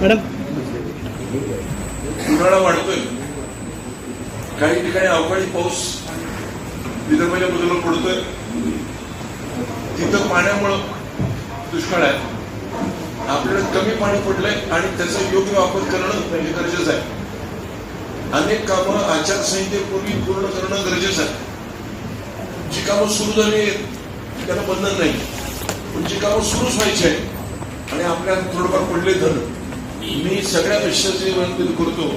Madam. उन्हाळा वाढतोय. काही ठिकाणी अवकाळी पाऊस विदर्भाच्या बाजूला पडतोय. तिथं पाण्यामुळं दुष्काळ आहे. आपल्याला कमी पाणी पडलंय आणि त्याचा योग्य वापर करणं हे गरजेचं आहे. अनेक कामं आचारसंहितेपूर्वी पूर्ण करणं गरजेचं आहे. जी कामं सुरू झाली आहेत त्याला बंधन नाही. पण कामं सुरूच व्हायची आहे आणि आपल्या थोडंफार पडले धन. मी सगळ्या विषयाची विनंती करतो.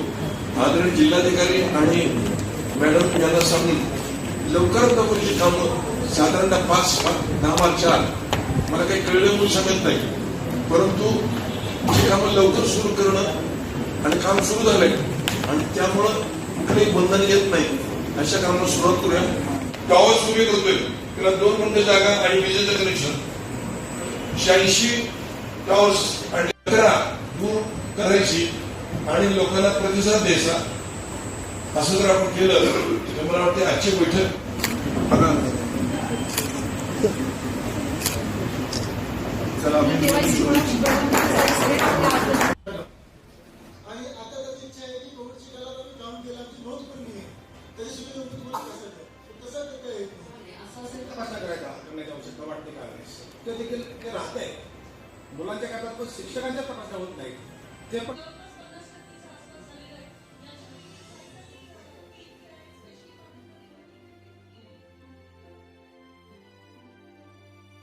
आदरणीय जिल्हाधिकारी आणि मॅडम यांना सांगून लवकरात लवकरची कामं साधारणतः पाच दहा मार्च चार. मला काही कळलं म्हणून सांगत नाही. परंतु जी कामं लवकर सुरू करणं आणि काम सुरू झालंय. आणि त्यामुळं कुठलंही बंधन येत नाही. अशा कामाला सुरुवात करूया. टॉवर सुरू करतोय त्याला दोन गुंठ जागा आणि विजेचं कनेक्शन शहाऐंशी टॉवर्स आणि अकरा दूर करायची आणि लोकांना प्रतिसाद द्यायचा. असं जर आपण केलं तर मला वाटते आजची बैठक आणि आता त्याची इच्छा आहे की कोविडची काळात आम्ही काम केला आमची नोंद पण नाही तरी सुद्धा नेमकं तुम्हाला कसं ते तसं करता करायचा करण्याची आवश्यकता वाटते का ते देखील ते राहत आहे मुलांच्या काळात पण शिक्षकांच्या तपासण्या होत नाही ते पण